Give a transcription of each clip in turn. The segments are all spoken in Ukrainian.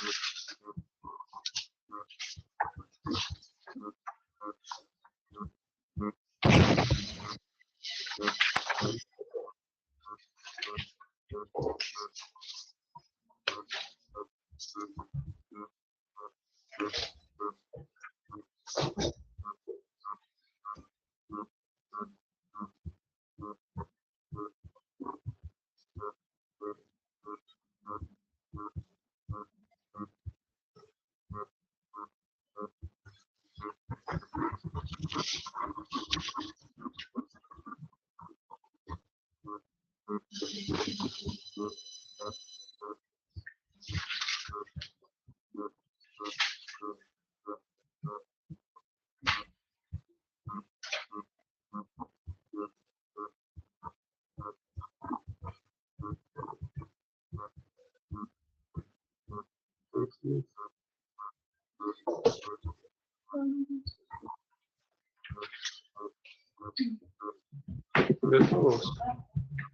Thank you.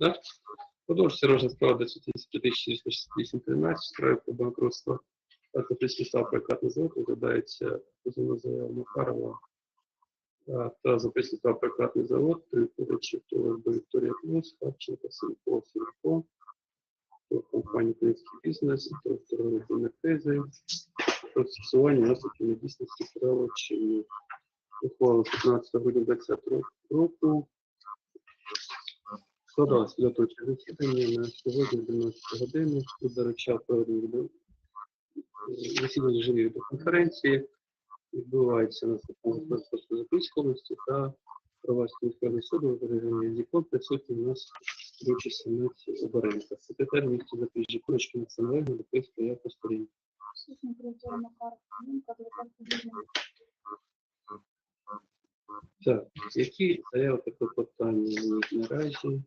Да? Продовжується розгляд справи 23468 справи про банкрутство. Також підписав прокатний завод, розглядається позовна заява Макарова та записав прокатний завод, три подачі до Вікторія Плюс, Харченко, Сілько, до компанії «Український бізнес», до второї Бонекези, про застосування наслідків недійсності права чи ухвали 15 грудня 2020 року Складалось підготовче засідання на сьогодні 12 години. Суд доручав проведення засідання режимі відеоконференції. Відбувається на Господарської Запорізької та Провадського міського суду в режимі Зікон присутній у нас Ручі Семець Оберенка. Секретар міста Запоріжжя Курочки Національної Європейської я посторін. Так, які заяви та клопотання наразі?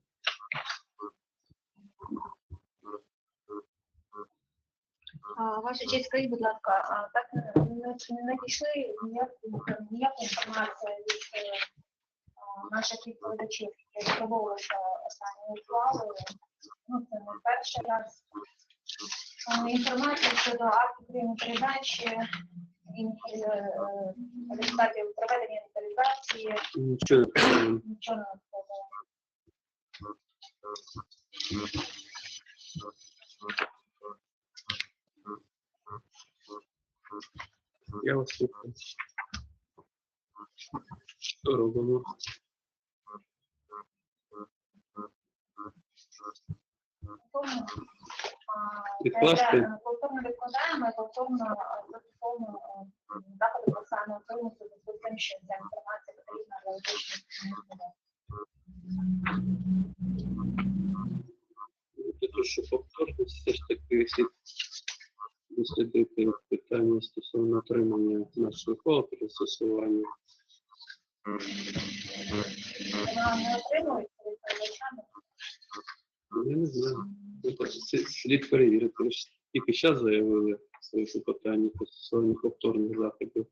Ваша честь, скажіть, будь ласка, так не, надійшли ніяку, інформацію від е, наших відповідачів, які спробувалися останні ухвали. Ну, це не перший раз. Інформація щодо актів прийому передачі, е, результатів проведення інвентаризації, Нічого не повинен. нічого не надходило. Я вас слухаю. Що робимо? Відкласти? заявляємо, повторно відкладаємо і повторно а, застосовуємо а, заходи процесуального примусу в зв'язку з тим, що ця того, щоб повторно все ж таки слід дослідити питання стосовно отримання нашого кола при Я не знаю. Ну, слід- перевірити. Тільки зараз заявили свої клопотання про застосування повторних заходів.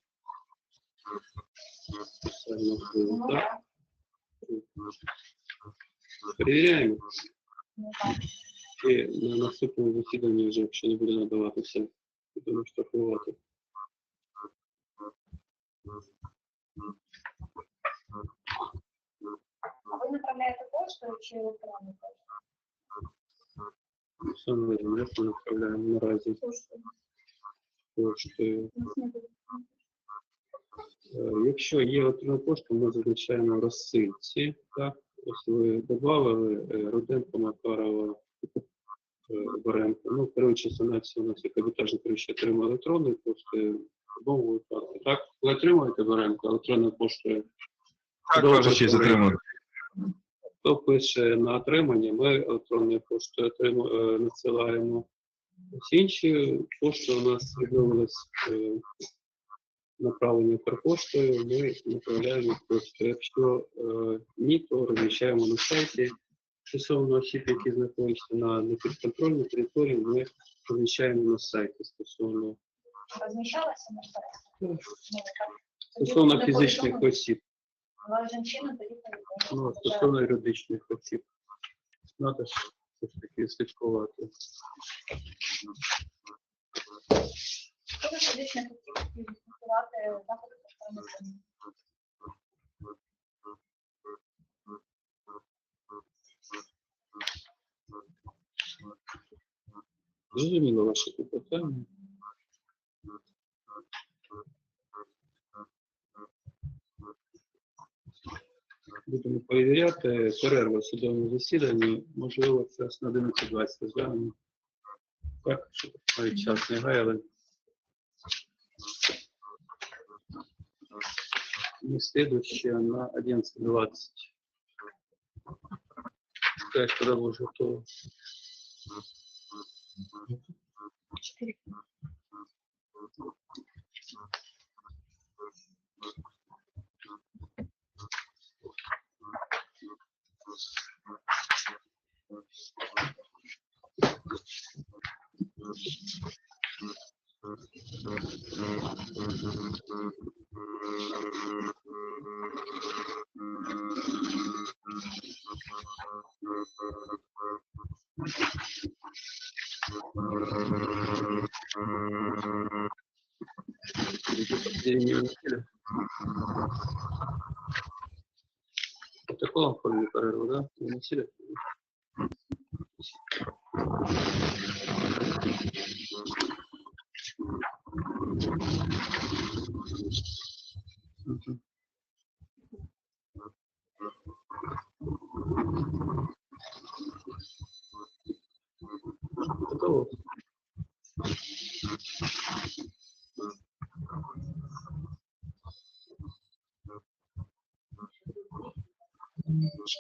Перевіряємо. Ну, так. І на наступному засіданні вже, якщо не буде надаватися, будемо штрафувати. А ви направляєте поштою чи електронною поштою? Саме ми направляємо наразі поштою. Е, Якщо є електронна пошта, ми зазначаємо розсильці. Так, ось ви додали е, Руденко Макарова е, Баренко. Ну, керуючи санацію у нас є кабітажний керуючий отримав електронною поштою. В випадку. Так, ви отримуєте Баренко електронною поштою? Так, добре. отримав. Хто пише на отримання, ми електронною поштою е, надсилаємо. Всі інші пошти у нас відновились направлені Укрпоштою, ми направляємо просто. Якщо е, ні, то розміщаємо на сайті. Стосовно осіб, які знаходяться на непідконтрольній території, ми розміщаємо на сайті стосовно, Розміщалася на ну, сайті? стосовно фізичних осіб, тоді ну, стосовно юридичних осіб. Надо ж все ж таки слідкувати. Щодо фізичних осіб, застосувати заходи соціальної допомоги. Зрозуміло ваше питання. Будемо перевіряти перерву в судовому засіданні. Можливо, час на 11.20 розглянемо. Так, щоб час не гаяли. І слідуще на 11.20. Так, коли вже готово. Чотири. перенесли. В таком форме перерву, да? Перенесли. Угу. Такого.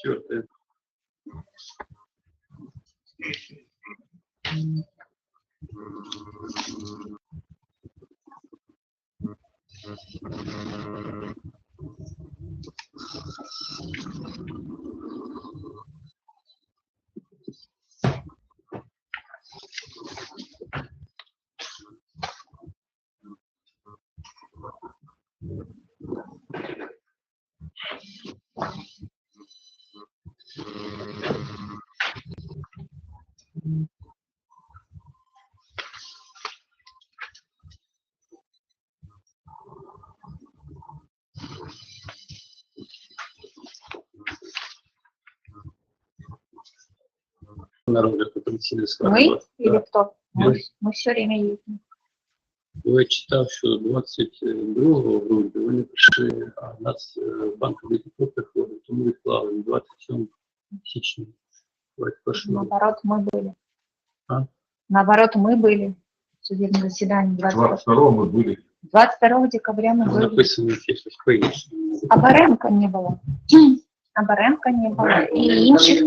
Четвертое. Thank розгляд Мы или кто? Мы, Мы. мы все время ездим. Я читав, що 22 грудня вони прийшли, а нас банк кредиту приходить, тому відклали на 27 січня. 21 Наоборот, мы были. А? Наоборот, мы были в судебном заседании 22, 22 мы были. 22 декабря мы Там были. написано якесь по-іншому. А Баренко не было. А Баренко не было. И інших,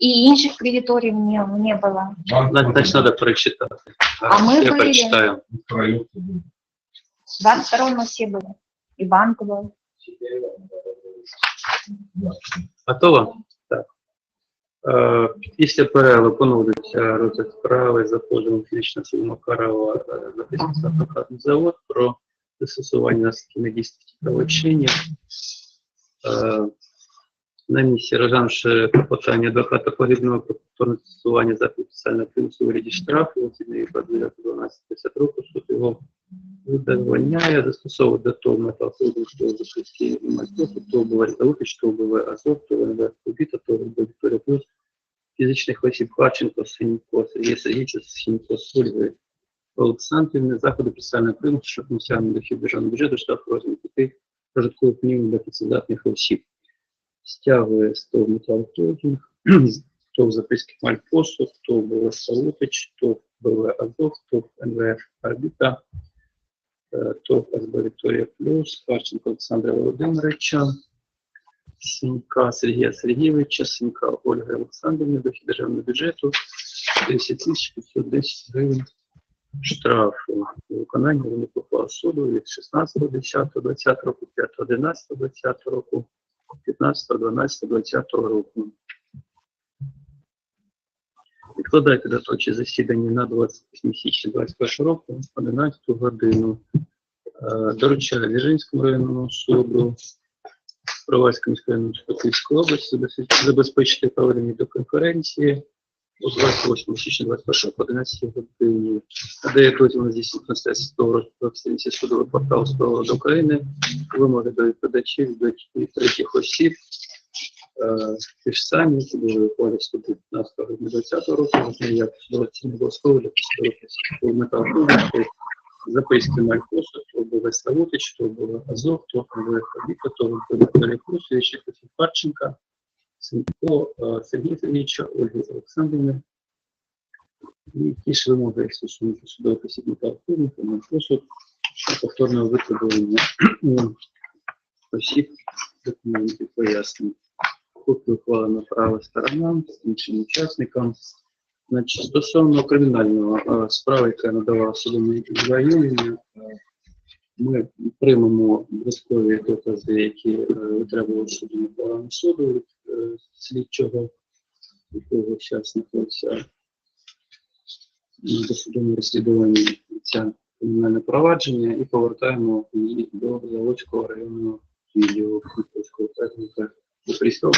и інших кредиторів не, не было. Значить, треба перечитати. А ми Я були. перечитаю. 22 мы все были. И банк был. Готово? Е, Після перерви поновлюється розгляд справи за позовом фізичного особи Макарова е, захисництва адвокатний завод про застосування наслідків недійсності правочинів. Е, На місці розглянувши клопотання адвоката погибного про застосування заходу соціального примусу вигляді штрафу, згідно відповідно 12 року, суд його задовольняє, застосовує до того металоходу, що записки мальтофу, то буває залуки, що буває азот, то буває кубіта, то буває Вікторія Плюс, фізичних осіб Харченко, Синько, Сергій Сергійович, Синько, Сульви, Олександрівни, заходи спеціального примусу, що функціональний дохід державного бюджету, штраф розмір п'яти прожиткових мінімум для працездатних осіб. Стягує 100 металохолдинг, то записки Мальпосу, то БВ Салутич, то БВ Азов, то НВФ Арбіта, е, ТОВ СБ Вікторія Плюс, Харченко Олександра Володимировича, Сінька Сергія Сергійовича, Сінька Ольги Олександрівни, дохід державного бюджету 10 тисяч 510 гривень штрафу виконання виникло ухвал суду від 16.10.20 року, 5.11.20 року, 15.12.20 року. Відкладайте точки засідання на 28 січня 2021 року, 11 годину. Е, Доручаю Віжинському районному суду, Провальському міському району області забезпечити проведення до конференції у 28 січня 2021 по 11 годині. Надає дозвіл на здійснення трансляції судового розпорядження судового порталу «Справа України, вимоги до відповідачів, до третіх осіб, Е, ті ж самі, які були ухвалі суду 15 грудня 2020 року, як судовці обов'язково для посадових металобрухту, записки Малькоса, то був Славутич, то був Азов, то був Хабіка, то був Віталій Крусович, Якосів Парченка, Сенко, е, Сергій Сергійовича, Ольги Олександрівни. І ті ж вимоги стосуються судових осіб металобрухту, Малькосу, повторного витребування осіб документів пояснень копію ухвалено право сторонам, іншим учасникам. Значить, стосовно кримінального е, справи, яка надавала судове знайомлення, е, ми приймемо додаткові докази, які е, витребували суду суду е, слідчого, якого час знаходиться на досудовому розслідуванні ця кримінальне провадження і повертаємо її до Заводського районного відділу Київського округу Запорізької